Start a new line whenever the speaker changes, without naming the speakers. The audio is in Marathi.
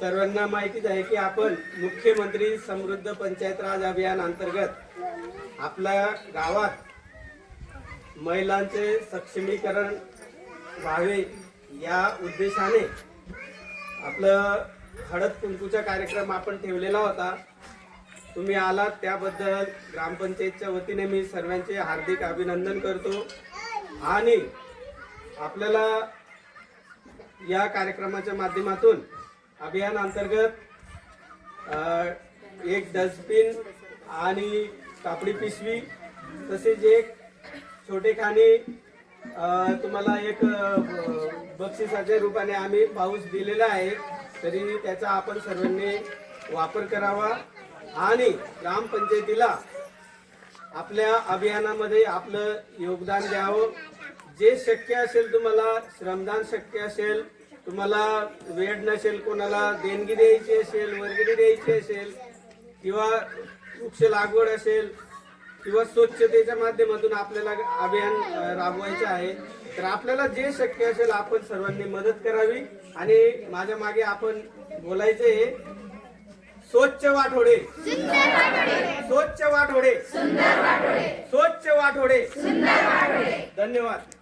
सर्वांना माहितीच आहे की आपण मुख्यमंत्री समृद्ध पंचायत राज अभियान अंतर्गत आपल्या गावात महिलांचे सक्षमीकरण व्हावे या उद्देशाने आपलं हळद कुंकूचा कार्यक्रम आपण ठेवलेला होता. तुम्ही आलात त्याबद्दल ग्रामपंचायतच्या वतीने मी सर्वांचे हार्दिक अभिनंदन करतो. आणि आपल्याला या कार्यक्रमाच्या माध्यमातून अभियान अंतर्गत एक डस्टबिन आणि कापडी पिशवी तसेच एक छोटे खाणी तुम्हाला एक बक्षिसाच्या रूपाने आम्ही पाऊस दिलेला आहे तरी त्याचा आपण सर्वांनी वापर करावा आणि ग्रामपंचायतीला आपल्या अभियानामध्ये आपलं योगदान द्यावं. जे शक्य असेल तुम्हाला श्रमदान शक्य असेल तुम्हाला वेळ नसेल कोणाला देणगी द्यायची असेल वर्गणी द्यायची असेल किंवा वृक्ष लागवड असेल किंवा स्वच्छतेच्या माध्यमातून आपल्याला अभियान राबवायचं आहे तर आपल्याला जे शक्य असेल आपण सर्वांनी मदत करावी. आणि माझ्या मागे आपण बोलायचे स्वच्छ वाठोडे. स्वच्छ वाठोडे. स्वच्छ वाठोडे. धन्यवाद.